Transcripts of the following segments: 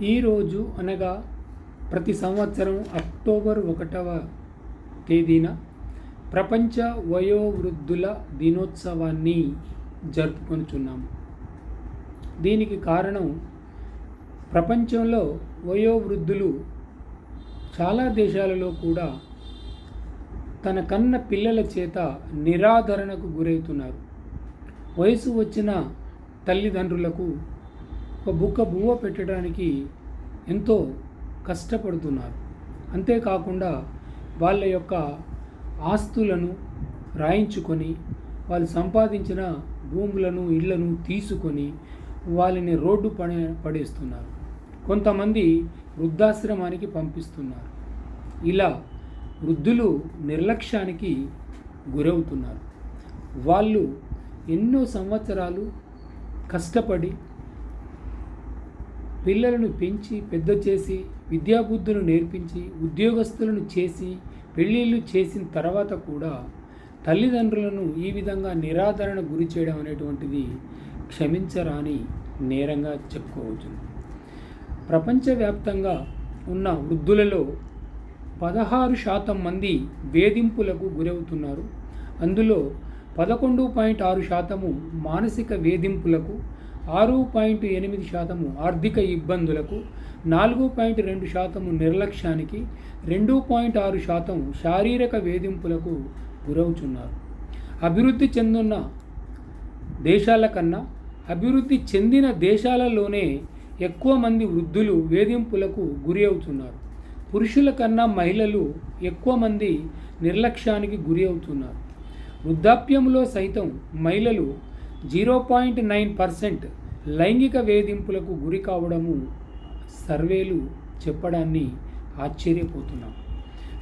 ఈరోజు అనగా ప్రతి సంవత్సరం అక్టోబర్ ఒకటవ తేదీన ప్రపంచ వయోవృద్ధుల దినోత్సవాన్ని జరుపుకొనుచున్నాము దీనికి కారణం ప్రపంచంలో వయోవృద్ధులు చాలా దేశాలలో కూడా తన కన్న పిల్లల చేత నిరాదరణకు గురవుతున్నారు. వయసు వచ్చిన తల్లిదండ్రులకు ఒక బుక్క బువ్వ పెట్టడానికి ఎంతో కష్టపడుతున్నారు. అంతేకాకుండా వాళ్ళ యొక్క ఆస్తులను రాయించుకొని వాళ్ళు సంపాదించిన భూములను ఇళ్ళను తీసుకొని వాళ్ళని రోడ్డు పడే పడేస్తున్నారు. కొంతమంది వృద్ధాశ్రమానికి పంపిస్తున్నారు. ఇలా వృద్ధులు నిర్లక్ష్యానికి గురవుతున్నారు. వాళ్ళు ఎన్నో సంవత్సరాలు కష్టపడి పిల్లలను పెంచి పెద్ద చేసి విద్యాబుద్ధులు నేర్పించి ఉద్యోగస్తులను చేసి పెళ్ళిళ్ళు చేసిన తర్వాత కూడా తల్లిదండ్రులను ఈ విధంగా నిరాదరణ గురి చేయడం అనేటువంటిది క్షమించరాని నేరంగా చెప్పుకోవచ్చు. ప్రపంచవ్యాప్తంగా ఉన్న వృద్ధులలో పదహారు శాతం మంది వేధింపులకు గురవుతున్నారు. అందులో పదకొండు పాయింట్ ఆరు శాతము మానసిక వేధింపులకు ఆరు పాయింట్ ఎనిమిది శాతము ఆర్థిక ఇబ్బందులకు నాలుగు పాయింట్ రెండు శాతము నిర్లక్ష్యానికి రెండు పాయింట్ ఆరు శాతం శారీరక వేధింపులకు గురవుతున్నారు అభివృద్ధి చెందున్న దేశాల కన్నా అభివృద్ధి చెందిన దేశాలలోనే ఎక్కువ మంది వృద్ధులు వేధింపులకు గురి అవుతున్నారు పురుషుల కన్నా మహిళలు ఎక్కువ మంది నిర్లక్ష్యానికి గురి అవుతున్నారు వృద్ధాప్యంలో సైతం మహిళలు జీరో పాయింట్ నైన్ పర్సెంట్ లైంగిక వేధింపులకు గురి కావడము సర్వేలు చెప్పడాన్ని ఆశ్చర్యపోతున్నాం.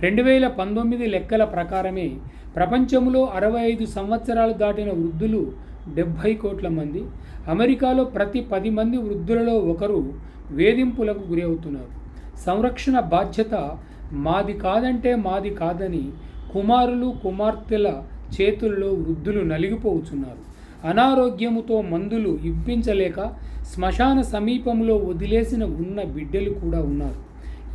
రెండు వేల పంతొమ్మిది లెక్కల ప్రకారమే ప్రపంచంలో అరవై ఐదు సంవత్సరాలు దాటిన వృద్ధులు డెబ్భై కోట్ల మంది అమెరికాలో ప్రతి పది మంది వృద్ధులలో ఒకరు వేధింపులకు గురి అవుతున్నారు. సంరక్షణ బాధ్యత మాది కాదంటే మాది కాదని కుమారులు కుమార్తెల చేతుల్లో వృద్ధులు నలిగిపోతున్నారు. అనారోగ్యముతో మందులు ఇప్పించలేక శ్మశాన సమీపంలో వదిలేసిన ఉన్న బిడ్డలు కూడా ఉన్నారు.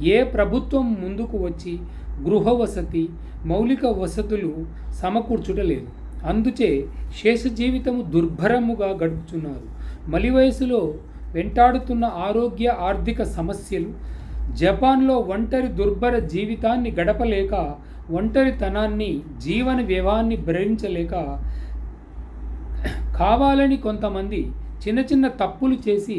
ఏ ప్రభుత్వం ముందుకు వచ్చి గృహ వసతి మౌలిక వసతులు సమకూర్చుటలేదు. అందుచే శేష జీవితము దుర్భరముగా గడుపుచున్నారు. మలి వయసులో వెంటాడుతున్న ఆరోగ్య ఆర్థిక సమస్యలు జపాన్లో ఒంటరి దుర్భర జీవితాన్ని గడపలేక ఒంటరితనాన్ని జీవన వ్యవాన్ని భరించలేక కావాలని కొంతమంది చిన్న చిన్న తప్పులు చేసి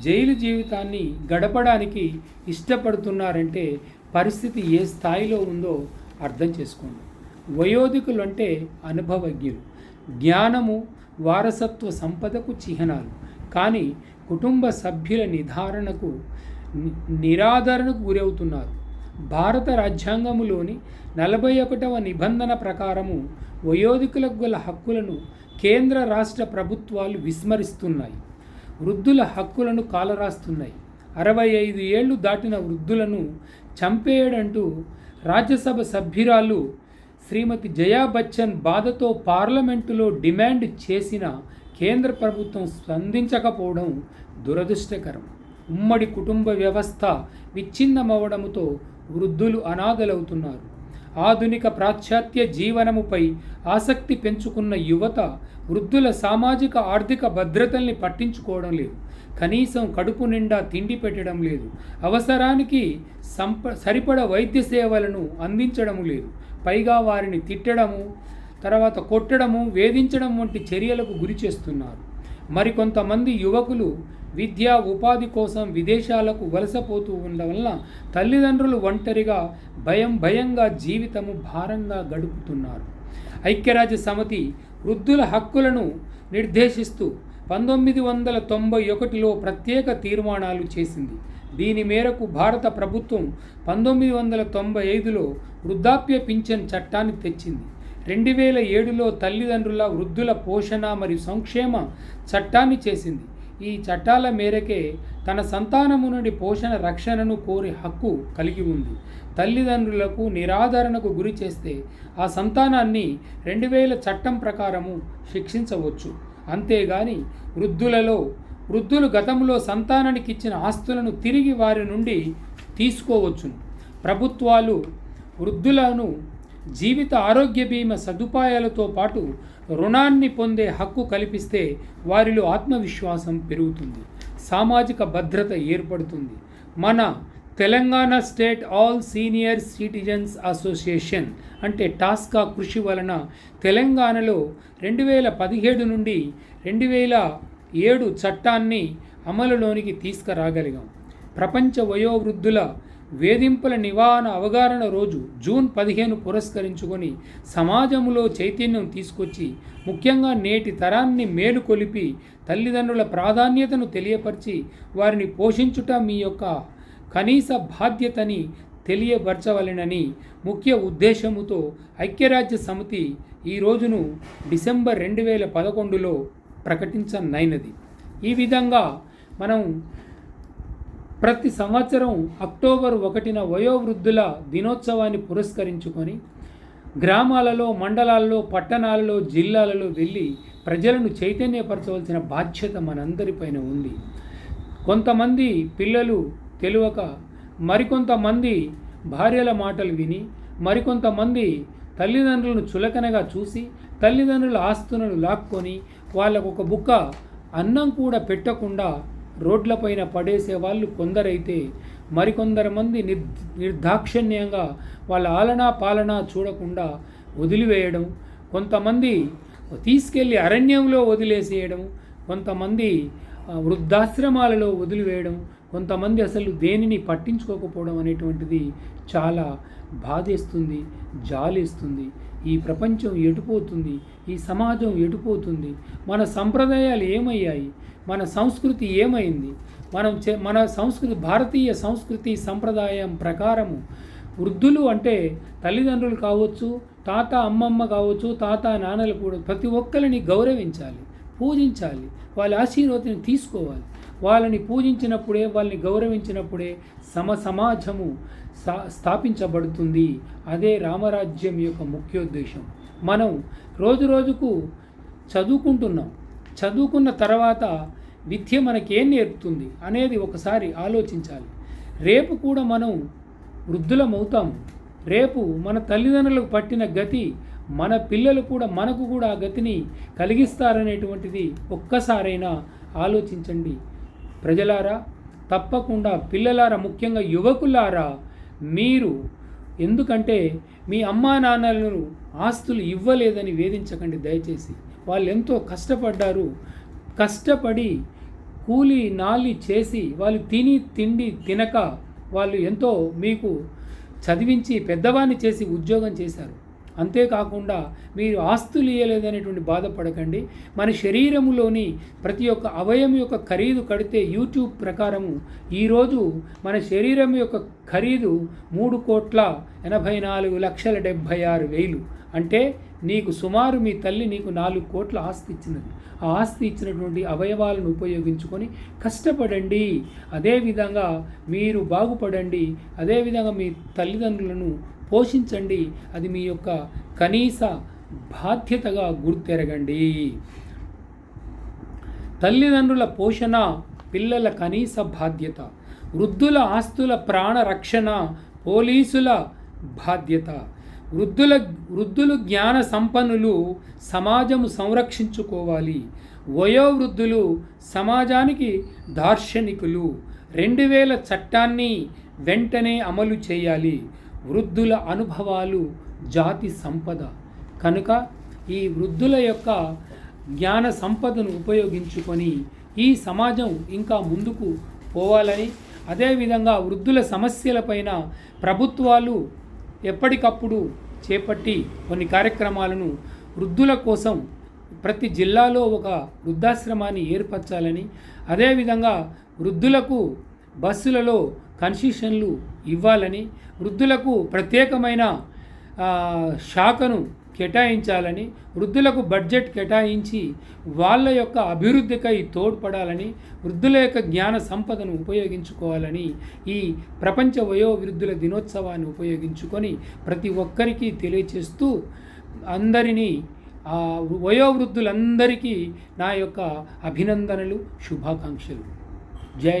జైలు జీవితాన్ని గడపడానికి ఇష్టపడుతున్నారంటే పరిస్థితి ఏ స్థాయిలో ఉందో అర్థం చేసుకోండి. వయోధికులు అంటే అనుభవజ్ఞులు. జ్ఞానము వారసత్వ సంపదకు చిహ్నాలు. కానీ కుటుంబ సభ్యుల నిర్ధారణకు నిరాదరణకు గురవుతున్నారు. భారత రాజ్యాంగములోని నలభై ఒకటవ నిబంధన ప్రకారము వయోధికులకు గల హక్కులను కేంద్ర రాష్ట్ర ప్రభుత్వాలు విస్మరిస్తున్నాయి. వృద్ధుల హక్కులను కాలరాస్తున్నాయి. అరవై ఐదు ఏళ్ళు దాటిన వృద్ధులను చంపేయడంటూ రాజ్యసభ సభ్యురాలు శ్రీమతి జయా బచ్చన్ బాధతో పార్లమెంటులో డిమాండ్ చేసిన కేంద్ర ప్రభుత్వం స్పందించకపోవడం దురదృష్టకరం. ఉమ్మడి కుటుంబ వ్యవస్థ విచ్ఛిన్నమవడంతో వృద్ధులు అనాథలవుతున్నారు. ఆధునిక పాశ్చాత్య జీవనముపై ఆసక్తి పెంచుకున్న యువత వృద్ధుల సామాజిక ఆర్థిక భద్రతల్ని పట్టించుకోవడం లేదు. కనీసం కడుపు నిండా తిండి పెట్టడం లేదు. అవసరానికి సంప సరిపడ వైద్య సేవలను అందించడం లేదు. పైగా వారిని తిట్టడము తర్వాత కొట్టడము వేధించడం వంటి చర్యలకు గురి చేస్తున్నారు. మరికొంతమంది యువకులు విద్య ఉపాధి కోసం విదేశాలకు వలసపోతూ ఉండడం వలన తల్లిదండ్రులు ఒంటరిగా భయం భయంగా జీవితము భారంగా గడుపుతున్నారు. ఐక్యరాజ్య సమితి వృద్ధుల హక్కులను నిర్దేశిస్తూ పంతొమ్మిది వందల తొంభై ఒకటిలో ప్రత్యేక తీర్మానాలు చేసింది. దీని మేరకు భారత ప్రభుత్వం పంతొమ్మిది వందల తొంభై ఐదులో వృద్ధాప్య పింఛన్ చట్టాన్ని తెచ్చింది. రెండు వేల ఏడులో తల్లిదండ్రుల వృద్ధుల పోషణ మరియు సంక్షేమ చట్టాన్ని చేసింది. ఈ చట్టాల మేరకే తన సంతానము నుండి పోషణ రక్షణను కోరే హక్కు కలిగి ఉంది. తల్లిదండ్రులకు నిరాదరణకు గురి చేస్తే ఆ సంతానాన్ని రెండు వేల చట్టం ప్రకారము శిక్షించవచ్చు. అంతేగాని వృద్ధులలో వృద్ధులు గతంలో సంతానానికి ఇచ్చిన ఆస్తులను తిరిగి వారి నుండి తీసుకోవచ్చును. ప్రభుత్వాలు వృద్ధులను జీవిత ఆరోగ్య బీమా సదుపాయాలతో పాటు రుణాన్ని పొందే హక్కు కల్పిస్తే వారిలో ఆత్మవిశ్వాసం పెరుగుతుంది. సామాజిక భద్రత ఏర్పడుతుంది. మన Telangana state all senior citizens association అంటే టాస్కా కృషి వలన తెలంగాణలో రెండు వేల పదిహేడు నుండి రెండు వేల ఏడు చట్టాన్ని అమలులోనికి తీసుకురాగలిగాం. ప్రపంచ వయోవృద్ధుల వేధింపుల నివారణ అవగాహన రోజు జూన్ పదిహేను పురస్కరించుకొని సమాజంలో చైతన్యం తీసుకొచ్చి ముఖ్యంగా నేటి తరాన్ని మేలుకొలిపి తల్లిదండ్రుల ప్రాధాన్యతను తెలియపరిచి వారిని పోషించుట మీ యొక్క కనీస బాధ్యతని తెలియపరచవలెనని ముఖ్య ఉద్దేశముతో ఐక్యరాజ్య సమితి ఈ రోజును డిసెంబర్ రెండు వేల పదకొండులో ప్రకటించనైనది. ఈ విధంగా మనం ప్రతి సంవత్సరం అక్టోబర్ ఒకటిన వయోవృద్ధుల దినోత్సవాన్ని పురస్కరించుకొని గ్రామాలలో మండలాల్లో పట్టణాలలో జిల్లాలలో వెళ్ళి ప్రజలను చైతన్యపరచవలసిన బాధ్యత మనందరిపైన ఉంది. కొంతమంది పిల్లలు తెలియక మరికొంతమంది భార్యల మాటలు విని మరికొంతమంది తల్లిదండ్రులను చులకనగా చూసి తల్లిదండ్రుల ఆస్తులను లాక్కొని వాళ్ళకు ఒక బుక్క అన్నం కూడా పెట్టకుండా రోడ్లపైన పడేసే వాళ్ళు కొందరైతే మరికొందరు మంది నిర్ నిర్దాక్షిణ్యంగా వాళ్ళ ఆలనా పాలనా చూడకుండా వదిలివేయడం కొంతమంది తీసుకెళ్ళి అరణ్యంలో వదిలేసేయడం కొంతమంది వృద్ధాశ్రమాలలో వదిలివేయడం కొంతమంది అసలు దేనిని పట్టించుకోకపోవడం అనేటువంటిది చాలా బాధేస్తుంది జాలేస్తుంది. ఈ ప్రపంచం ఎటుపోతుంది ఈ సమాజం ఎటుపోతుంది మన సంప్రదాయాలు ఏమయ్యాయి మన సంస్కృతి ఏమైంది మనం చే మన సంస్కృతి భారతీయ సంస్కృతి సంప్రదాయం ప్రకారము వృద్ధులు అంటే తల్లిదండ్రులు కావచ్చు తాత అమ్మమ్మ కావచ్చు తాత నాన్నలు కూడా ప్రతి ఒక్కరిని గౌరవించాలి పూజించాలి వాళ్ళ ఆశీర్వాదం తీసుకోవాలి. వాళ్ళని పూజించినప్పుడే వాళ్ళని గౌరవించినప్పుడే సమ సమాజము స్థాపించబడుతుంది. అదే రామరాజ్యం యొక్క ముఖ్యోద్దేశం. మనం రోజు రోజుకు చదువుకుంటున్నాం. చదువుకున్న తర్వాత విద్య మనకేం నేర్పుతుంది అనేది ఒకసారి ఆలోచించాలి. రేపు కూడా మనం వృద్ధులమవుతాం. రేపు మన తల్లిదండ్రులకు పట్టిన గతి మన పిల్లలు కూడా మనకు కూడా ఆ గతిని కలిగిస్తారనేటువంటిది ఒక్కసారైనా ఆలోచించండి. ప్రజలారా తప్పకుండా పిల్లలారా ముఖ్యంగా యువకులారా మీరు ఎందుకంటే మీ అమ్మా నాన్నలను ఆస్తులు ఇవ్వలేదని వేధించకండి దయచేసి. వాళ్ళు ఎంతో కష్టపడ్డారు. కష్టపడి కూలి నాలి చేసి వాళ్ళు తిని తిండి తినక వాళ్ళు ఎంతో మీకు చదివించి పెద్దవాణ్ణి చేసి ఉద్యోగం చేశారు. అంతేకాకుండా మీరు ఆస్తులు ఇయ్యలేదనేటువంటి బాధపడకండి. మన శరీరములోని ప్రతి ఒక్క అవయం యొక్క ఖరీదు కడితే యూట్యూబ్ ప్రకారము ఈరోజు మన శరీరం యొక్క ఖరీదు మూడు కోట్ల ఎనభై నాలుగు లక్షల డెబ్భై ఆరు వేలు. అంటే నీకు సుమారు మీ తల్లి నీకు నాలుగు కోట్ల ఆస్తి ఇచ్చినది. ఆ ఆస్తి ఇచ్చినటువంటి అవయవాలను ఉపయోగించుకొని కష్టపడండి. అదేవిధంగా మీరు బాగుపడండి. అదేవిధంగా మీ తల్లిదండ్రులను పోషించండి. అది మీ యొక్క కనీస బాధ్యతగా గుర్తెరగండి. తల్లిదండ్రుల పోషణ పిల్లల కనీస బాధ్యత వృద్ధుల ఆస్తుల ప్రాణ రక్షణ పోలీసుల బాధ్యత వృద్ధుల వృద్ధులు జ్ఞాన సంపన్నులు సమాజము సంరక్షించుకోవాలి. వయోవృద్ధులు సమాజానికి దార్శనికులు. రెండు వేల చట్టాన్ని వెంటనే అమలు చేయాలి. వృద్ధుల అనుభవాలు జాతి సంపద. కనుక ఈ వృద్ధుల యొక్క జ్ఞాన సంపదను ఉపయోగించుకొని ఈ సమాజం ఇంకా ముందుకు పోవాలని అదేవిధంగా వృద్ధుల సమస్యలపైన ప్రభుత్వాలు ఎప్పటికప్పుడు చేపట్టి కొన్ని కార్యక్రమాలను వృద్ధుల కోసం ప్రతి జిల్లాలో ఒక వృద్ధాశ్రమాన్ని ఏర్పరచాలని అదేవిధంగా వృద్ధులకు బస్సులలో కన్సెషన్లు ఇవ్వాలని వృద్ధులకు ప్రత్యేకమైన శాఖను కేటాయించాలని వృద్ధులకు బడ్జెట్ కేటాయించి వాళ్ళ యొక్క అభివృద్ధికై తోడ్పడాలని వృద్ధుల యొక్క జ్ఞాన సంపదను ఉపయోగించుకోవాలని ఈ ప్రపంచ వయోవృద్ధుల దినోత్సవాన్ని ఉపయోగించుకొని ప్రతి ఒక్కరికి తెలియచేస్తూ అందరినీ వయోవృద్ధులందరికీ నా యొక్క అభినందనలు శుభాకాంక్షలు. జై